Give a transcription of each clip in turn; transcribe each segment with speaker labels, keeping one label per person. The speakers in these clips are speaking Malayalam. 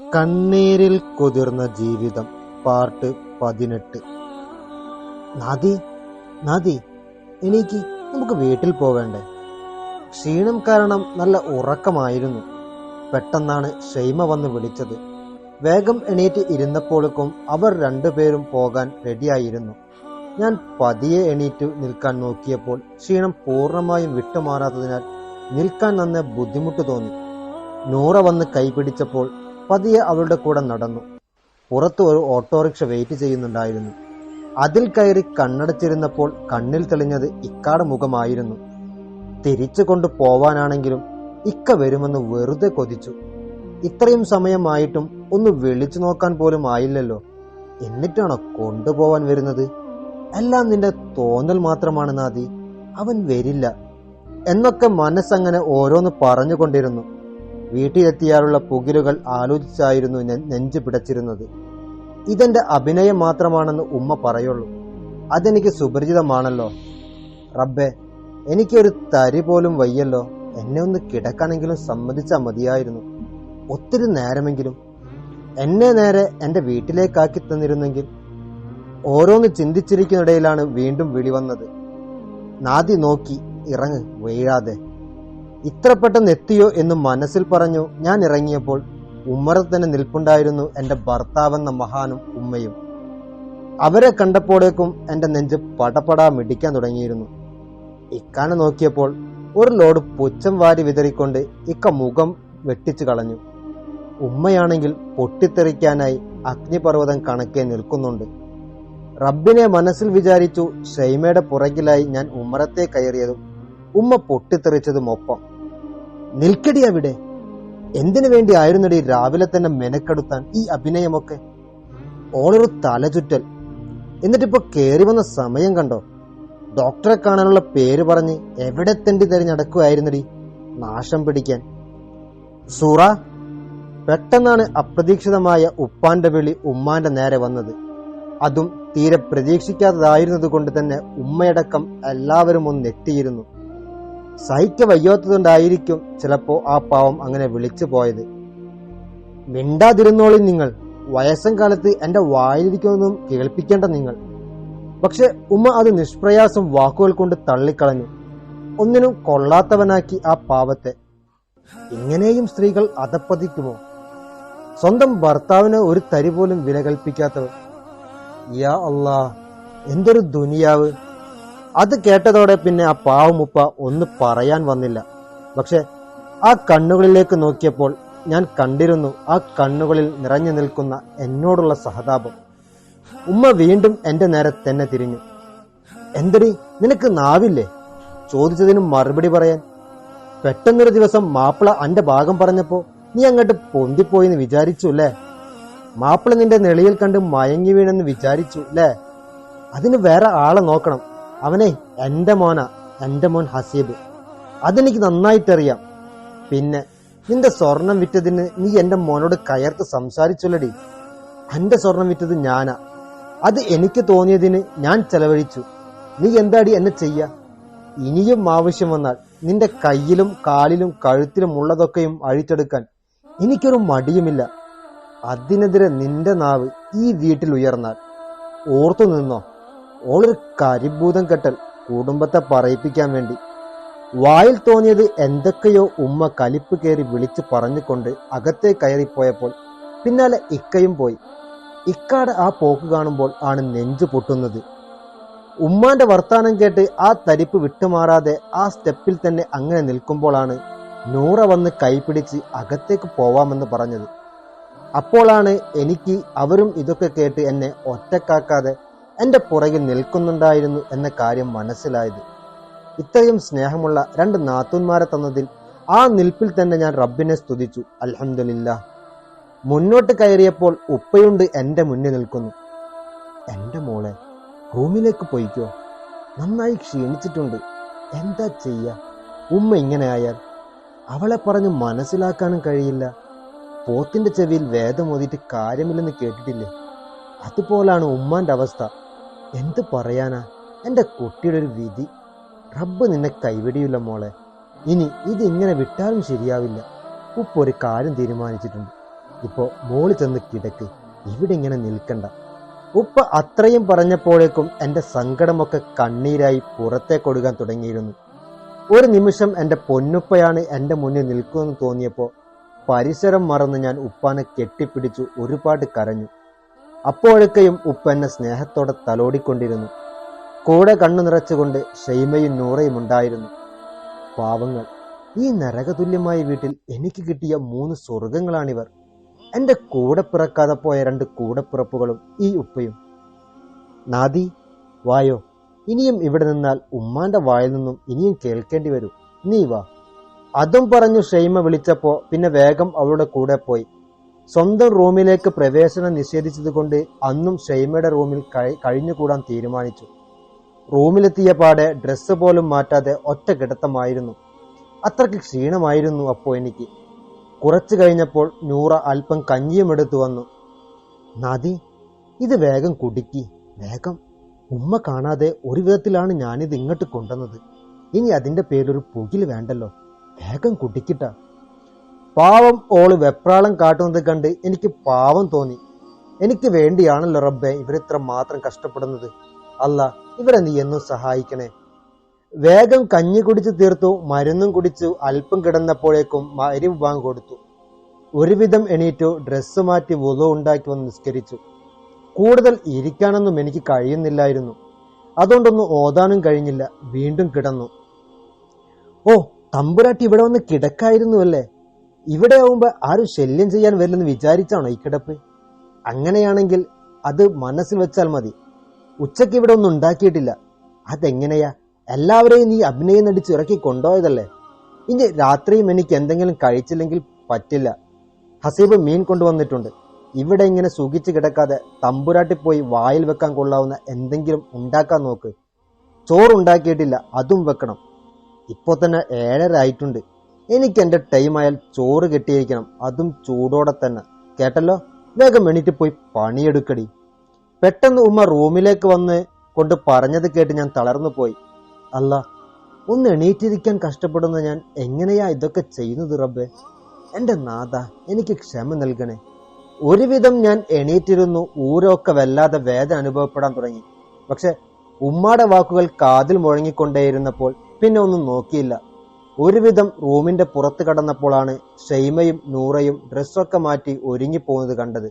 Speaker 1: കണ്ണീരിൽ കുതിർന്ന ജീവിതം. പാർട്ട് പതിനെട്ട്. നദി നദി എനിക്ക് നമുക്ക് വീട്ടിൽ പോവേണ്ടേ? ക്ഷീണം കാരണം നല്ല ഉറക്കമായിരുന്നു. പെട്ടെന്നാണ് ഷെയ്മ വന്ന് വിളിച്ചത്. വേഗം എണീറ്റ് ഇരുന്നപ്പോഴേക്കും അവർ രണ്ടുപേരും പോകാൻ റെഡിയായിരുന്നു. ഞാൻ പതിയെ എണീറ്റ് നിൽക്കാൻ നോക്കിയപ്പോൾ ക്ഷീണം പൂർണമായും വിട്ടുമാറാത്തതിനാൽ നിൽക്കാൻ നന്നെ ബുദ്ധിമുട്ട് തോന്നി. നൂറ വന്ന് കൈപിടിച്ചപ്പോൾ പതിയെ അവളുടെ കൂടെ നടന്നു. പുറത്തു ഒരു ഓട്ടോറിക്ഷ വെയിറ്റ് ചെയ്യുന്നുണ്ടായിരുന്നു. അതിൽ കയറി കണ്ണടച്ചിരുന്നപ്പോൾ കണ്ണിൽ തെളിഞ്ഞത് ഇക്കാട് മുഖമായിരുന്നു. തിരിച്ചു കൊണ്ടു പോവാനാണെങ്കിലും ഇക്ക വരുമെന്ന് വെറുതെ കൊതിച്ചു. ഇത്രയും സമയമായിട്ടും ഒന്ന് വിളിച്ചു നോക്കാൻ പോലും ആയില്ലല്ലോ. എന്നിട്ടാണോ കൊണ്ടുപോവാൻ വരുന്നത്? എല്ലാം നിന്റെ തോന്നൽ മാത്രമാണ് നാദി. അവൻ വരില്ല. എന്നൊക്കെ മനസ്സങ്ങനെ ഓരോന്ന് പറഞ്ഞുകൊണ്ടിരുന്നു. വീട്ടിലെത്തിയാലുള്ള പുകിലുകൾ ആലോചിച്ചായിരുന്നു നെഞ്ചു പിടച്ചിരുന്നത്. ഇതെന്റെ അഭിനയം മാത്രമാണെന്ന് ഉമ്മ പറയുള്ളൂ. അതെനിക്ക് സുപരിചിതമാണല്ലോ. റബ്ബെ എനിക്കൊരു തരി പോലും വയ്യല്ലോ. എന്നെ ഒന്ന് കിടക്കണമെങ്കിലും സമ്മതിച്ചാൽ മതിയായിരുന്നു. ഒത്തിരി നേരമെങ്കിലും എന്നെ നേരെ എന്റെ വീട്ടിലേക്കാക്കി തന്നിരുന്നെങ്കിൽ ഓരോന്ന് ചിന്തിച്ചിരിക്കുന്നിടയിലാണ് വീണ്ടും വിളി വന്നത്. നാദി നോക്കി ഇറങ്ങ് വീഴാതെ. ഇത്ര പെട്ടെന്ന് എത്തിയോ എന്ന് മനസ്സിൽ പറഞ്ഞു ഞാൻ ഇറങ്ങിയപ്പോൾ ഉമ്മറത്ത് തന്നെ നിൽപ്പുണ്ടായിരുന്നു എന്റെ ഭർത്താവെന്ന മഹാനും ഉമ്മയും. അവരെ കണ്ടപ്പോഴേക്കും എന്റെ നെഞ്ച് പടപടാ മിടിക്കാൻ തുടങ്ങിയിരുന്നു. ഇക്കാനെ നോക്കിയപ്പോൾ ഒരു ലോഡ് പുച്ഛം വാരി വിതറിക്കൊണ്ട് ഇക്ക മുഖം വെട്ടിച്ചു കളഞ്ഞു. ഉമ്മയാണെങ്കിൽ പൊട്ടിത്തെറിക്കാനായി അഗ്നിപർവതം കണക്കെ നിൽക്കുന്നുണ്ട്. റബ്ബിനെ മനസ്സിൽ വിചാരിച്ചു ഷൈമയുടെ പുറകിലായി ഞാൻ ഉമ്മറത്തെ കയറിയതും ഉമ്മ പൊട്ടിത്തെറിച്ചതും ഒപ്പം. നിൽക്കടി അവിടെ. എന്തിനു വേണ്ടി ആയിരുന്നടി രാവിലെ തന്നെ മെനക്കെടുത്താൻ ഈ അഭിനയമൊക്കെ? ഓളൊരു തലചുറ്റൽ. എന്നിട്ടിപ്പോ കേറി വന്ന സമയം കണ്ടോ? ഡോക്ടറെ കാണാനുള്ള പേര് പറഞ്ഞ് എവിടെ തെണ്ടി തെരഞ്ഞടക്കുമായിരുന്നടി നാശം പിടിക്കാൻ. സൂറ പെട്ടെന്നാണ് അപ്രതീക്ഷിതമായ ഉപ്പാന്റെ വിളി ഉമ്മാന്റെ നേരെ വന്നത്. അതും തീരെ പ്രതീക്ഷിക്കാത്തതായിരുന്നതുകൊണ്ട് തന്നെ ഉമ്മയടക്കം എല്ലാവരും ഒന്ന് നെട്ടിയിരുന്നു. സഹിക്ക വയ്യാത്തതുകൊണ്ടായിരിക്കും ചിലപ്പോ ആ പാവം അങ്ങനെ വിളിച്ചു പോയത്. മിണ്ടാതിരുന്നോളി നിങ്ങൾ. വയസ്സം കാലത്ത് എന്റെ വായിലിരിക്കുന്നതും കേൾപ്പിക്കേണ്ട നിങ്ങൾ. പക്ഷെ ഉമ്മ അത് നിഷ്പ്രയാസം വാക്കുകൾ കൊണ്ട് തള്ളിക്കളഞ്ഞു. ഒന്നിനും കൊള്ളാത്തവനാക്കി ആ പാവത്തെ. ഇങ്ങനെയും സ്ത്രീകൾ അതപ്പതിക്കുമോ സ്വന്തം ഭർത്താവിന് ഒരു തരി പോലും വില കൽപ്പിക്കാത്തവർ യാ അല്ലാ എന്തൊരു ദുനിയാവ്. അത് കേട്ടതോടെ പിന്നെ ആ പാവമുപ്പ ഒന്ന് പറയാൻ വന്നില്ല. പക്ഷെ ആ കണ്ണുകളിലേക്ക് നോക്കിയപ്പോൾ ഞാൻ കണ്ടിരുന്നു ആ കണ്ണുകളിൽ നിറഞ്ഞു നിൽക്കുന്ന എന്നോടുള്ള സഹതാപം. ഉമ്മ വീണ്ടും എന്റെ നേരെ തന്നെ തിരിഞ്ഞു. എന്തടി നിനക്ക് നാവില്ലേ? ചോദിച്ചതിന് മറുപടി പറയാൻ. പെട്ടെന്നൊരു ദിവസം മാപ്പിള അന്റെ ഭാഗം പറഞ്ഞപ്പോ നീ അങ്ങോട്ട് പൊന്തിപ്പോയിന്ന് വിചാരിച്ചു അല്ലേ? മാപ്പിള നിന്റെ നെളിയിൽ കണ്ട് മയങ്ങി വീണെന്ന് വിചാരിച്ചു അല്ലേ? അതിന് വേറെ ആളെ നോക്കണം. അവനെ എന്റെ മോനാ എന്റെ മോൻ ഹസീബ്. അതെനിക്ക് നന്നായിട്ടറിയാം. പിന്നെ നിന്റെ സ്വർണം വിറ്റതിന് നീ എന്റെ മോനോട് കയർത്ത് സംസാരിച്ചുള്ളടി എന്റെ സ്വർണം വിറ്റത് ഞാനാ. അത് എനിക്ക് തോന്നിയതിന് ഞാൻ ചെലവഴിച്ചു. നീ എന്താടി എന്നെ ചെയ്യ? ഇനിയും ആവശ്യം വന്നാൽ നിന്റെ കയ്യിലും കാലിലും കഴുത്തിലും ഉള്ളതൊക്കെയും അഴിച്ചെടുക്കാൻ എനിക്കൊരു മടിയുമില്ല. അതിനെതിരെ നിന്റെ നാവ് ഈ വീട്ടിൽ ഉയർന്നാൽ. ഓർത്തു നിന്നോ? ഓളൊരു കരിഭൂതം കെട്ടൽ കുടുംബത്തെ പറയിപ്പിക്കാൻ വേണ്ടി. വായിൽ തോന്നിയത് എന്തൊക്കെയോ ഉമ്മ കലിപ്പ് കയറി വിളിച്ചു പറഞ്ഞുകൊണ്ട് അകത്തെ കയറിപ്പോയപ്പോൾ പിന്നാലെ ഇക്കയും പോയി. ഇക്കാട് ആ പോക്ക് കാണുമ്പോൾ ആണ് നെഞ്ചു പൊട്ടുന്നത്. ഉമ്മാന്റെ വർത്താനം കേട്ട് ആ തരിപ്പ് വിട്ടുമാറാതെ ആ സ്റ്റെപ്പിൽ തന്നെ അങ്ങനെ നിൽക്കുമ്പോഴാണ് നൂറ വന്ന് കൈപിടിച്ച് അകത്തേക്ക് പോവാമെന്ന് പറഞ്ഞത്. അപ്പോഴാണ് എനിക്ക് അവരും ഇതൊക്കെ കേട്ട് എന്നെ ഒറ്റക്കാക്കാതെ എന്റെ പുറകിൽ നിൽക്കുന്നുണ്ടായിരുന്നു എന്ന കാര്യം മനസ്സിലായത്. ഇത്രയും സ്നേഹമുള്ള രണ്ട് നാത്തൂന്മാരെ തന്നതിൽ ആ നിൽപ്പിൽ തന്നെ ഞാൻ റബ്ബിനെ സ്തുതിച്ചു. അലഹമില്ല മുന്നോട്ട് കയറിയപ്പോൾ ഉപ്പയുണ്ട് എന്റെ മുന്നിൽ നിൽക്കുന്നു. എന്റെ മോളെ റൂമിലേക്ക് പോയിക്കോ. നന്നായി ക്ഷീണിച്ചിട്ടുണ്ട്. എന്താ ചെയ്യ? ഉമ്മ ഇങ്ങനെ ആയാൽ അവളെ പറഞ്ഞു മനസ്സിലാക്കാനും കഴിയില്ല. പോത്തിന്റെ ചെവിയിൽ വേദം ഓതിയിട്ട് കാര്യമില്ലെന്ന് കേട്ടിട്ടില്ലേ? അതുപോലാണ് ഉമ്മാന്റെ അവസ്ഥ. എന്ത് പറയാനാ? എന്റെ കുട്ടിയുടെ ഒരു വിധി. റബ്ബ് നിന്നെ കൈവിടിയില്ല മോളെ. ഇനി ഇതിങ്ങനെ വിട്ടാലും ശരിയാവില്ല. ഉപ്പ് ഒരു കാര്യം തീരുമാനിച്ചിട്ടുണ്ട്. ഇപ്പോൾ മോളി ചെന്ന് കിടക്ക്. ഇവിടെ ഇങ്ങനെ നിൽക്കണ്ട. ഉപ്പ അത്രയും പറഞ്ഞപ്പോഴേക്കും എന്റെ സങ്കടമൊക്കെ കണ്ണീരായി പുറത്തേക്കൊടുക്കാൻ തുടങ്ങിയിരുന്നു. ഒരു നിമിഷം എന്റെ പൊന്നുപ്പയാണ് എന്റെ മുന്നിൽ നിൽക്കുമെന്ന് തോന്നിയപ്പോൾ പരിസരം മറന്ന് ഞാൻ ഉപ്പാനെ കെട്ടിപ്പിടിച്ചു ഒരുപാട് കരഞ്ഞു. അപ്പോഴൊക്കെയും ഉപ്പ എന്നെ സ്നേഹത്തോടെ തലോടിക്കൊണ്ടിരുന്നു. കൂടെ കണ്ണു നിറച്ചുകൊണ്ട് ഷെയ്മയും നൂറയും ഉണ്ടായിരുന്നു. പാവങ്ങൾ ഈ നരകതുല്യമായ വീട്ടിൽ എനിക്ക് കിട്ടിയ മൂന്ന് സ്വർഗങ്ങളാണിവർ എന്റെ കൂടെ പിറക്കാതെ പോയ രണ്ട് കൂടെപ്പിറപ്പുകളും ഈ ഉപ്പയും. നാദി വായോ ഇനിയും ഇവിടെ നിന്നാൽ ഉമ്മാന്റെ വായിൽ നിന്നും ഇനിയും കേൾക്കേണ്ടി വരും. നീ വാ. അതും പറഞ്ഞു ഷെയ്മ വിളിച്ചപ്പോ പിന്നെ വേഗം അവളുടെ കൂടെ പോയി. സ്വന്തം റൂമിലേക്ക് പ്രവേശനം നിഷേധിച്ചതുകൊണ്ട് അന്നും ഷെയ്മയുടെ റൂമിൽ കഴിഞ്ഞുകൂടാൻ തീരുമാനിച്ചു. റൂമിലെത്തിയ പാടെ ഡ്രസ്സ് പോലും മാറ്റാതെ ഒറ്റ കിടത്തമായിരുന്നു. അത്രയ്ക്ക് ക്ഷീണമായിരുന്നു അപ്പോ എനിക്ക്. കുറച്ചു കഴിഞ്ഞപ്പോൾ നൂറ അല്പം കഞ്ഞിയും എടുത്തു വന്നു. നദി ഇത് വേഗം കുടുക്കി. വേഗം. ഉമ്മ കാണാതെ ഒരു വിധത്തിലാണ് ഞാനിത് ഇങ്ങോട്ട് കൊണ്ടുവന്നത്. ഇനി അതിന്റെ പേരൊരു പുകിൽ വേണ്ടല്ലോ. വേഗം കുടിക്കിട്ട. പാവം ഓൾ വെപ്രാളം കാട്ടുന്നത് കണ്ട് എനിക്ക് പാവം തോന്നി. എനിക്ക് വേണ്ടിയാണല്ലോ റബ്ബെ ഇവരിത്ര മാത്രം കഷ്ടപ്പെടുന്നത്. അല്ല ഇവരെ നീ എന്നും സഹായിക്കണേ. വേഗം കഞ്ഞി കുടിച്ചു തീർത്തു മരുന്നും കുടിച്ചു അല്പം കിടന്നപ്പോഴേക്കും മരിവ് വിഭാഗം കൊടുത്തു. ഒരുവിധം എണീറ്റു ഡ്രസ്സ് മാറ്റി വുളു ഉണ്ടാക്കി വന്ന് നിസ്കരിച്ചു. കൂടുതൽ ഇരിക്കാനൊന്നും എനിക്ക് കഴിയുന്നില്ലായിരുന്നു. അതുകൊണ്ടൊന്നും ഓതാനും കഴിഞ്ഞില്ല വീണ്ടും കിടന്നു. ഓ തമ്പുരാട്ടി ഇവിടെ വന്ന് കിടക്കായിരുന്നു അല്ലേ? ഇവിടെ ആവുമ്പോൾ ആരും ശല്യം ചെയ്യാൻ വരില്ലെന്ന് വിചാരിച്ചാണോ ഈ കിടപ്പ്? അങ്ങനെയാണെങ്കിൽ അത് മനസ്സിൽ വെച്ചാൽ മതി. ഉച്ചയ്ക്ക് ഇവിടെ ഒന്നും ഉണ്ടാക്കിയിട്ടില്ല. അതെങ്ങനെയാ? എല്ലാവരെയും നീ അഭിനയം നടിച്ച് ഇറക്കി കൊണ്ടുപോയതല്ലേ? ഇനി രാത്രിയും എനിക്ക് എന്തെങ്കിലും കഴിച്ചില്ലെങ്കിൽ പറ്റില്ല. ഹസീബ് മീൻ കൊണ്ടുവന്നിട്ടുണ്ട്. ഇവിടെ ഇങ്ങനെ സുഖിച്ച് കിടക്കാതെ തമ്പുരാട്ടി പോയി വായിൽ വെക്കാൻ കൊള്ളാവുന്ന എന്തെങ്കിലും ഉണ്ടാക്കാൻ നോക്ക്. ചോറുണ്ടാക്കിയിട്ടില്ല അതും വെക്കണം. ഇപ്പോ തന്നെ ഏഴര ആയിട്ടുണ്ട്. എനിക്ക് എന്റെ ടൈം ആയാൽ ചോറ് കെട്ടിയിരിക്കണം അതും ചൂടോടെ തന്നെ. കേട്ടല്ലോ? വേഗം എണീറ്റ് പോയി പണിയെടുക്കടി. പെട്ടെന്ന് ഉമ്മ റൂമിലേക്ക് വന്ന് കൊണ്ട് പറഞ്ഞത് കേട്ട് ഞാൻ തളർന്നു പോയി. അല്ല ഒന്ന് എണീറ്റിരിക്കാൻ കഷ്ടപ്പെടുന്ന ഞാൻ എങ്ങനെയാ ഇതൊക്കെ ചെയ്യുന്നത് റബ്ബെ? എന്റെ നാഥ എനിക്ക് ക്ഷമ നൽകണേ. ഒരുവിധം ഞാൻ എണീറ്റിരുന്നു ഊരൊക്കെ വല്ലാതെ വേദന അനുഭവപ്പെടാൻ തുടങ്ങി. പക്ഷെ ഉമ്മാടെ വാക്കുകൾ കാതിൽ മുഴങ്ങിക്കൊണ്ടേയിരുന്നപ്പോൾ പിന്നെ ഒന്നും നോക്കിയില്ല. ഒരുവിധം റൂമിന്റെ പുറത്ത് കടന്നപ്പോഴാണ് ഷെയ്മയും നൂറയും ഡ്രസ്സൊക്കെ മാറ്റി ഒരുങ്ങിപ്പോകുന്നത് കണ്ടത്.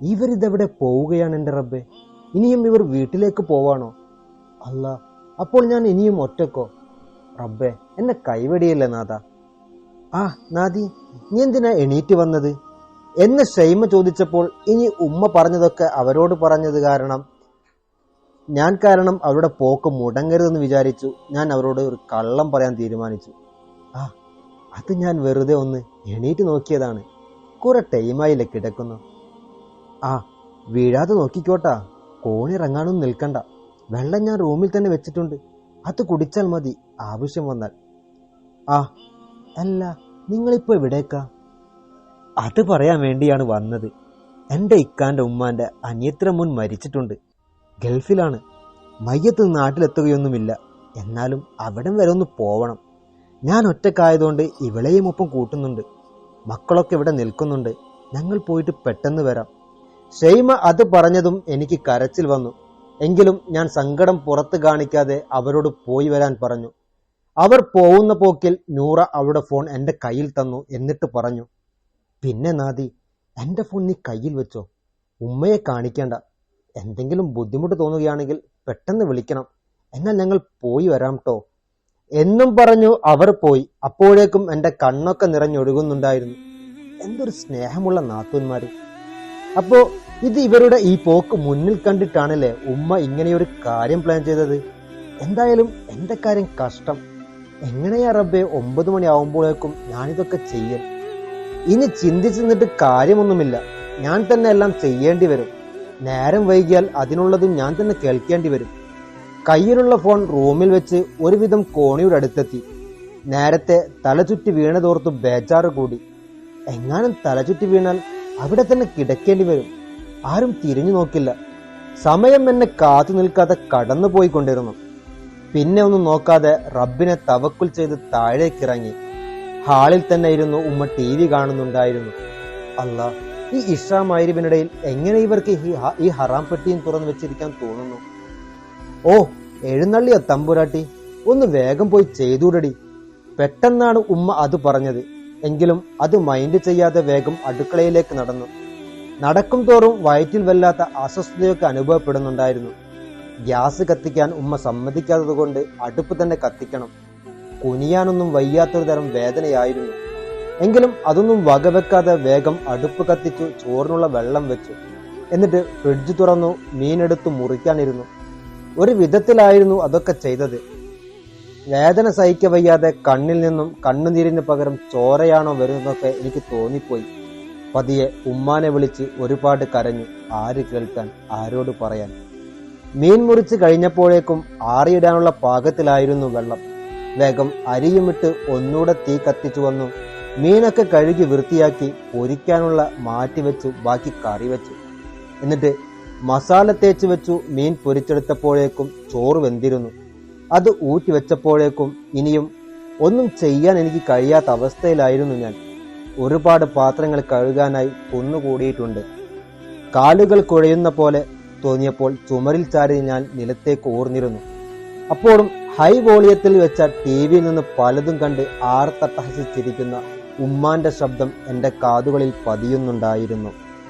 Speaker 1: ഇവരിതെവിടെ പോവുകയാണ് എന്റെ റബ്ബെ? ഇനിയും ഇവർ വീട്ടിലേക്ക് പോവാണോ? അല്ല അപ്പോൾ ഞാൻ ഇനിയും ഒറ്റക്കോ? റബ്ബെ എന്നെ കൈവടിയല്ലേ നാഥ? ആ നാദി നീ എന്തിനാ എണീറ്റ് വന്നത്? എന്ന് ഷെയ്മ ചോദിച്ചപ്പോൾ ഇനി ഉമ്മ പറഞ്ഞതൊക്കെ അവരോട് പറഞ്ഞത് കാരണം ഞാൻ കാരണം അവരുടെ പോക്ക് മുടങ്ങരുതെന്ന് വിചാരിച്ചു. ഞാൻ അവരോട് ഒരു കള്ളം പറയാൻ തീരുമാനിച്ചു. ആ അത് ഞാൻ വെറുതെ ഒന്ന് എണീറ്റ് നോക്കിയതാണ്. കുറെ ടൈമായില്ലേ കിടക്കുന്നു. ആ വീഴാതെ നോക്കിക്കോട്ടാ. കോണിറങ്ങാനൊന്നും നിൽക്കണ്ട. വെള്ളം ഞാൻ റൂമിൽ തന്നെ വെച്ചിട്ടുണ്ട്. അത് കുടിച്ചാൽ മതി ആവശ്യം വന്നാൽ. ആ അല്ല നിങ്ങളിപ്പോ എവിടേക്കാ? അത് പറയാൻ വേണ്ടിയാണ് വന്നത്. എന്റെ ഇക്കാന്റെ ഉമ്മാന്റെ അനിയത്ര മുൻ മരിച്ചിട്ടുണ്ട്. ഗൾഫിലാണ്. മയ്യത്ത് നാട്ടിലെത്തുകയൊന്നുമില്ല. എന്നാലും അവിടം വരെ ഒന്ന് പോവണം. ഞാൻ ഒറ്റക്കായതുകൊണ്ട് ഇവളെയും ഒപ്പം കൂട്ടുന്നുണ്ട്. മക്കളൊക്കെ ഇവിടെ നിൽക്കുന്നുണ്ട്. ഞങ്ങൾ പോയിട്ട് പെട്ടെന്ന് വരാം. ഷെയ്മ അത് പറഞ്ഞതും എനിക്ക് കരച്ചിൽ വന്നു. എങ്കിലും ഞാൻ സങ്കടം പുറത്ത് കാണിക്കാതെ അവരോട് പോയി വരാൻ പറഞ്ഞു. അവർ പോകുന്ന പോക്കിൽ നൂറ അവളുടെ ഫോൺ എന്റെ കയ്യിൽ തന്നു എന്നിട്ട് പറഞ്ഞു പിന്നെ നാദി എന്റെ ഫോൺ നീ കയ്യിൽ വെച്ചോ. ഉമ്മയെ കാണിക്കേണ്ട. എന്തെങ്കിലും ബുദ്ധിമുട്ട് തോന്നുകയാണെങ്കിൽ പെട്ടെന്ന് വിളിക്കണം. എന്നാൽ ഞങ്ങൾ പോയി വരാം ട്ടോ എന്നും പറഞ്ഞു അവർ പോയി. അപ്പോഴേക്കും എന്റെ കണ്ണൊക്കെ നിറഞ്ഞൊഴുകുന്നുണ്ടായിരുന്നു. എന്തൊരു സ്നേഹമുള്ള നാത്തൂന്മാര്. അപ്പോ ഇത് ഇവരുടെ ഈ പോക്ക് മുന്നിൽ കണ്ടിട്ടാണല്ലേ ഉമ്മ ഇങ്ങനെയൊരു കാര്യം പ്ലാൻ ചെയ്തത്? എന്തായാലും എന്റെ കാര്യം കഷ്ടം. എങ്ങനെയാ റബ്ബെ ഒമ്പത് മണി ആവുമ്പോഴേക്കും ഞാനിതൊക്കെ ചെയ്യും ഇനി ചിന്തിച്ചു നിന്നിട്ട് കാര്യമൊന്നുമില്ല. ഞാൻ തന്നെ എല്ലാം ചെയ്യേണ്ടി വരും. നേരം വൈകിയാൽ അതിനുള്ളതും ഞാൻ തന്നെ കേൾക്കേണ്ടി വരും. കയ്യിലുള്ള ഫോൺ റൂമിൽ വെച്ച് ഒരുവിധം കോണിയുടെ അടുത്തെത്തി. നേരത്തെ തലചുറ്റി വീണതോർത്തു ബേജാറ് കൂടി. എങ്ങാനും തലചുറ്റി വീണാൽ അവിടെ തന്നെ കിടക്കേണ്ടി വരും. ആരും തിരിഞ്ഞു നോക്കില്ല. സമയം എന്നെ കാത്തു നിൽക്കാതെ കടന്നു പോയിക്കൊണ്ടിരുന്നു. പിന്നെ ഒന്നും നോക്കാതെ റബ്ബിനെ തവക്കുൽ ചെയ്ത് താഴേക്കിറങ്ങി. ഹാളിൽ തന്നെ ഇരുന്നു ഉമ്മ ടി വി കാണുന്നുണ്ടായിരുന്നു. അല്ല ഈ ഇഷാ എങ്ങനെ ഇവർക്ക് ഈ ഹറാം പെട്ടിയും തുറന്നു വെച്ചിരിക്കാൻ തോന്നുന്നു? ഓ എഴുന്നള്ളിയ തമ്പുരാട്ടി ഒന്ന് വേഗം പോയി ചെയ്തൂടടി. പെട്ടെന്നാണ് ഉമ്മ അത് പറഞ്ഞത്. എങ്കിലും അത് മൈൻഡ് ചെയ്യാതെ വേഗം അടുക്കളയിലേക്ക് നടന്നു. നടക്കും തോറും വയറ്റിൽ വല്ലാത്ത അസ്വസ്ഥതയൊക്കെ അനുഭവപ്പെടുന്നുണ്ടായിരുന്നു. ഗ്യാസ് കത്തിക്കാൻ ഉമ്മ സമ്മതിക്കാത്തത് കൊണ്ട് അടുപ്പ് തന്നെ കത്തിക്കണം. കുനിയാനൊന്നും വയ്യാത്തൊരു തരം വേദനയായിരുന്നു. എങ്കിലും അതൊന്നും വകവെക്കാതെ വേഗം അടുപ്പ് കത്തിച്ചു ചോറിനുള്ള വെള്ളം വെച്ചു. എന്നിട്ട് ഫ്രിഡ്ജ് തുറന്നു മീനെടുത്ത് മുറിക്കാനിരുന്നു. ഒരു വിധത്തിലായിരുന്നു അതൊക്കെ ചെയ്തത്. വേദന സഹിക്ക വയ്യാതെ കണ്ണിൽ നിന്നും കണ്ണുനീരിന് പകരം ചോരയാണോ വരുന്നതൊക്കെ എനിക്ക് തോന്നിപ്പോയി. പതിയെ ഉമ്മാനെ വിളിച്ച് ഒരുപാട് കരഞ്ഞു ആര് കേൾക്കാൻ ആരോട് പറയാൻ. മീൻ മുറിച്ച് കഴിഞ്ഞപ്പോഴേക്കും ആറിയിടാനുള്ള പാകത്തിലായിരുന്നു വെള്ളം. വേഗം അരിയുമിട്ട് ഒന്നൂടെ തീ കത്തിച്ചു വന്നു. മീനൊക്കെ കഴുകി വൃത്തിയാക്കി പൊരിക്കാനുള്ള മാറ്റി മാറ്റിവെച്ചു ബാക്കി കറി വെച്ചു. എന്നിട്ട് മസാല തേച്ച് വെച്ചു മീൻ പൊരിച്ചെടുത്തപ്പോഴേക്കും ചോറ് വെന്തിരുന്നു. അത് ഊറ്റി വെച്ചപ്പോഴേക്കും ഇനിയും ഒന്നും ചെയ്യാൻ എനിക്ക് കഴിയാത്ത അവസ്ഥയിലായിരുന്നു ഞാൻ. ഒരുപാട് പാത്രങ്ങൾ കഴുകാനായി കുന്നുകൂടിയിട്ടുണ്ട്. കാലുകൾ കുഴയുന്ന പോലെ തോന്നിയപ്പോൾ ചുമരിൽ ചാരി ഞാൻ നിലത്തേക്ക് ഓർന്നിരുന്നു അപ്പോഴും ഹൈ വോളിയത്തിൽ വെച്ച ടി വിയിൽ നിന്ന് പലതും കണ്ട് ആർത്തട്ടഹസിച്ചിരിക്കുന്ന ഉമ്മാന്റെ ശബ്ദം എന്റെ കാതുകളിൽ പതിയുന്നുണ്ടായിരുന്നു.